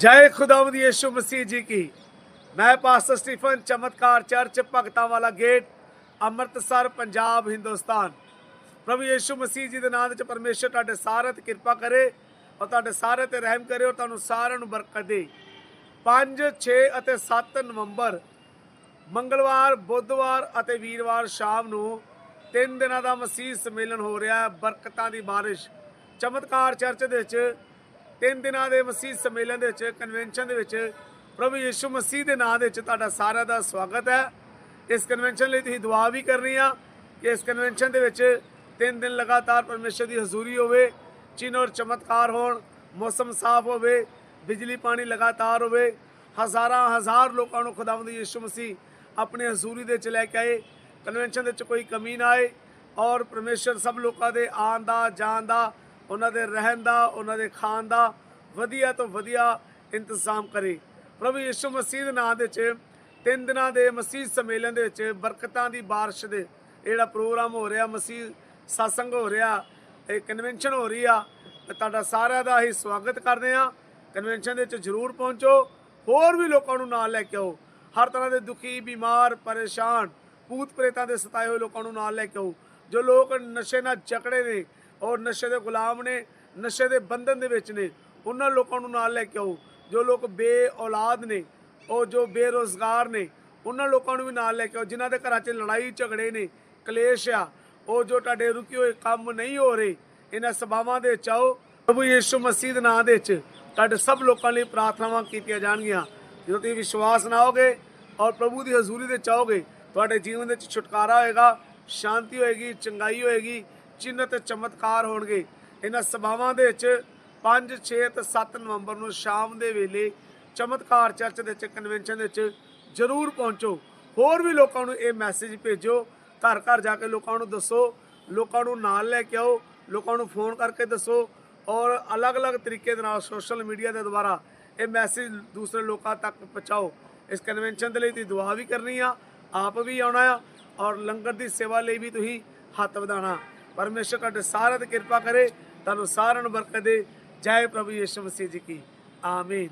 ਜੈ ਖੁਦਾਵੰਦ ਯਿਸੂ ਮਸੀਹ ਜੀ ਕੀ। ਮੈਂ ਪਾਸਟਰ ਸਟੀਫਨ, ਚਮਤਕਾਰ ਚਰਚ, ਭਗਤਾਂ ਵਾਲਾ ਗੇਟ, ਅੰਮ੍ਰਿਤਸਰ, ਪੰਜਾਬ, ਹਿੰਦੁਸਤਾਨ। ਪ੍ਰਭੂ ਯਿਸੂ ਮਸੀਹ ਜੀ ਦੇ ਨਾਮ ਵਿੱਚ ਪਰਮੇਸ਼ਰ ਤੁਹਾਡੇ ਸਾਰੇ ਤੇ ਕਿਰਪਾ ਕਰੇ ਔਰ ਤੁਹਾਡੇ ਸਾਰੇ ਤੇ ਰਹਿਮ ਕਰੇ ਔਰ ਤੁਹਾਨੂੰ ਸਾਰਿਆਂ ਨੂੰ ਬਰਕਤ ਦੇ। 5 6 ਅਤੇ 7 ਨਵੰਬਰ, ਮੰਗਲਵਾਰ, ਬੁੱਧਵਾਰ ਅਤੇ ਵੀਰਵਾਰ ਸ਼ਾਮ ਨੂੰ ਤਿੰਨ ਦਿਨਾਂ ਦਾ ਮਸੀਹ ਸੰਮੇਲਨ ਹੋ ਰਿਹਾ ਹੈ ਬਰਕਤਾਂ ਦੀ ਬਾਰਿਸ਼। ਚਮਤਕਾਰ ਚਰਚ ਦੇ ਵਿੱਚ ਤਿੰਨ ਦਿਨਾਂ ਦੇ ਮਸੀਹ ਸੰਮੇਲਨ ਦੇ ਵਿੱਚ ਕਨਵੈਨਸ਼ਨ ਦੇ ਵਿੱਚ ਪ੍ਰਭੂ ਯਿਸੂ ਮਸੀਹ ਦੇ ਨਾਮ ਦੇ ਵਿੱਚ ਤੁਹਾਡਾ ਸਾਰਿਆਂ ਦਾ ਸਵਾਗਤ ਹੈ। ਇਸ ਕਨਵੈਨਸ਼ਨ ਲਈ ਤੁਸੀਂ ਦੁਆ ਵੀ ਕਰਨੀ ਆ ਕਿ ਇਸ ਕਨਵੈਨਸ਼ਨ ਦੇ ਵਿੱਚ ਤਿੰਨ ਦਿਨ ਲਗਾਤਾਰ ਪਰਮੇਸ਼ਰ ਦੀ ਹਜ਼ੂਰੀ ਹੋਵੇ ਚਿੰਨ ਔਰ ਚਮਤਕਾਰ ਹੋਣ, ਮੌਸਮ ਸਾਫ਼ ਹੋਵੇ, ਬਿਜਲੀ ਪਾਣੀ ਲਗਾਤਾਰ ਹੋਵੇ, ਹਜ਼ਾਰਾਂ ਹਜ਼ਾਰ ਲੋਕਾਂ ਨੂੰ ਖੁਦਾਵੰਦ ਯਿਸੂ ਮਸੀਹ ਆਪਣੇ ਹਜ਼ੂਰੀ ਦੇ ਵਿੱਚ ਲੈ ਕੇ ਆਏ। ਕਨਵੈਨਸ਼ਨ ਦੇ ਵਿੱਚ ਕੋਈ ਕਮੀ ਨਾ ਆਏ ਔਰ ਪਰਮੇਸ਼ਰ ਸਭ ਲੋਕਾਂ ਦੇ ਆਉਣ ਦਾ, ਜਾਣ ਦਾ ਉਹਨਾਂ ਦੇ ਰਹਿਣ ਦਾ, ਉਹਨਾਂ ਦੇ ਖਾਣ ਦਾ ਵਧੀਆ ਤੋਂ ਵਧੀਆ ਇੰਤਜ਼ਾਮ ਕਰੇ। ਪ੍ਰਭੂ ਯਿਸੂ ਮਸੀਹ ਦੇ ਨਾਮ ਦੇ ਵਿੱਚ ਤਿੰਨ ਦਿਨਾਂ ਦੇ ਮਸੀਹ ਸੰਮੇਲਨ ਦੇ ਵਿੱਚ ਬਰਕਤਾਂ ਦੀ ਬਾਰਿਸ਼ ਦੇ ਜਿਹੜਾ ਪ੍ਰੋਗਰਾਮ ਹੋ ਰਿਹਾ, ਮਸੀਹ satsang ਹੋ ਰਿਹਾ ਇਹ ਕਨਵੈਨਸ਼ਨ ਹੋ ਰਹੀ ਆ, ਤੇ ਤੁਹਾਡਾ ਸਾਰਿਆਂ ਦਾ ਹੀ ਸਵਾਗਤ ਕਰਦੇ ਆ ਕਨਵੈਨਸ਼ਨ ਦੇ ਵਿੱਚ ਜਰੂਰ ਪਹੁੰਚੋ, ਹੋਰ ਵੀ ਲੋਕਾਂ ਨੂੰ ਨਾਲ ਲੈ ਕੇ ਆਓ। ਹਰ ਤਰ੍ਹਾਂ ਦੇ ਦੁਖੀ, ਬਿਮਾਰ, ਪਰੇਸ਼ਾਨ ਭੂਤ ਪ੍ਰੇਤਾਂ ਦੇ ਸਤਾਏ ਹੋਏ ਲੋਕਾਂ ਨੂੰ ਨਾਲ ਲੈ ਕੇ ਆਓ। ਜੋ ਲੋਕ ਨਸ਼ੇ ਨਾਲ ਜਕੜੇ ਨੇ ਔਰ ਨਸ਼ੇ ਦੇ ਗੁਲਾਮ ਨੇ, ਨਸ਼ੇ ਦੇ ਬੰਧਨ ਦੇ ਵਿੱਚ ਨੇ, ਉਹਨਾਂ ਲੋਕਾਂ ਨੂੰ ਨਾਲ ਲੈ ਕੇ ਆਓ। ਜੋ ਲੋਕ ਬੇ ਔਲਾਦ ਨੇ ਉਹ ਜੋ ਬੇਰੋਜ਼ਗਾਰ ਨੇ, ਉਹਨਾਂ ਲੋਕਾਂ ਨੂੰ ਵੀ ਨਾਲ ਲੈ ਕੇ ਆਓ। ਜਿਨ੍ਹਾਂ ਦੇ ਘਰਾਂ 'ਚ ਲੜਾਈ ਝਗੜੇ ਨੇ, ਕਲੇਸ਼ ਆ, ਉਹ ਜੋ ਤੁਹਾਡੇ ਰੁਕੇ ਹੋਏ ਕੰਮ ਨਹੀਂ ਹੋ ਰਹੇ, ਇਹਨਾਂ ਸਭਾਵਾਂ ਦੇ ਵਿੱਚ ਆਓ। ਪ੍ਰਭੂ ਯਿਸੂ ਮਸੀਹ ਦੇ ਨਾਮ ਦੇ ਵਿੱਚ ਤੁਹਾਡੇ ਸਭ ਲੋਕਾਂ ਲਈ ਪ੍ਰਾਰਥਨਾਵਾਂ ਕੀਤੀਆਂ ਜਾਣਗੀਆਂ। ਜਦੋਂ ਤੁਸੀਂ ਵਿਸ਼ਵਾਸ ਨਾ ਨਾਓਗੇ ਔਰ ਪ੍ਰਭੂ ਦੀ ਹਜ਼ੂਰੀ ਦੇ ਚਾਹੋਗੇ ਤੁਹਾਡੇ ਜੀਵਨ ਵਿੱਚ ਛੁਟਕਾਰਾ ਹੋਏਗਾ, ਸ਼ਾਂਤੀ ਹੋਏਗੀ, ਚੰਗਾਈ ਹੋਏਗੀ। ਚਿੰਨ੍ਹ ਤੇ ਚਮਤਕਾਰ ਹੋਣਗੇ। ਇਹਨਾਂ ਸਭਾਵਾਂ ਦੇ ਵਿੱਚ 5 6 ਤੇ 7 ਨਵੰਬਰ ਨੂੰ ਸ਼ਾਮ ਦੇ ਵੇਲੇ ਚਮਤਕਾਰ ਚਰਚ ਦੇ ਵਿੱਚ ਕਨਵੈਨਸ਼ਨ ਦੇ ਵਿੱਚ ਜ਼ਰੂਰ ਪਹੁੰਚੋ। ਹੋਰ ਵੀ ਲੋਕਾਂ ਨੂੰ ਇਹ ਮੈਸੇਜ ਭੇਜੋ ਘਰ ਘਰ ਜਾ ਕੇ ਲੋਕਾਂ ਨੂੰ ਦੱਸੋ। ਲੋਕਾਂ ਨੂੰ ਨਾਲ ਲੈ ਕੇ ਆਓ। ਲੋਕਾਂ ਨੂੰ ਫੋਨ ਕਰਕੇ ਦੱਸੋ। ਔਰ ਅਲੱਗ-ਅਲੱਗ ਤਰੀਕੇ ਦੇ ਨਾਲ ਸੋਸ਼ਲ ਮੀਡੀਆ ਦੇ ਦੁਆਰਾ ਇਹ ਮੈਸੇਜ ਦੂਸਰੇ ਲੋਕਾਂ ਤੱਕ ਪਹੁੰਚਾਓ। ਇਸ ਕਨਵੈਨਸ਼ਨ ਦੇ ਲਈ ਤੁਸੀਂ ਦੁਆ ਵੀ ਕਰਨੀ ਆ। ਆਪ ਵੀ ਆਉਣਾ ਆ। ਔਰ ਲੰਗਰ ਦੀ ਸੇਵਾ ਲਈ ਵੀ ਤੁਸੀਂ ਹੱਥ ਵਧਾਉਣਾ। ਪਰਮੇਸ਼ਰ ਤੁਹਾਡੇ ਸਾਰਿਆਂ ਤੇ ਕਿਰਪਾ ਕਰੇ, ਤੁਹਾਨੂੰ ਸਾਰਿਆਂ ਨੂੰ ਬਰਕਤ ਦੇ। ਜੈ ਪ੍ਰਭੂ ਯਿਸੂ ਮਸੀਹ ਜੀ ਕੀ। ਆਮੀਨ।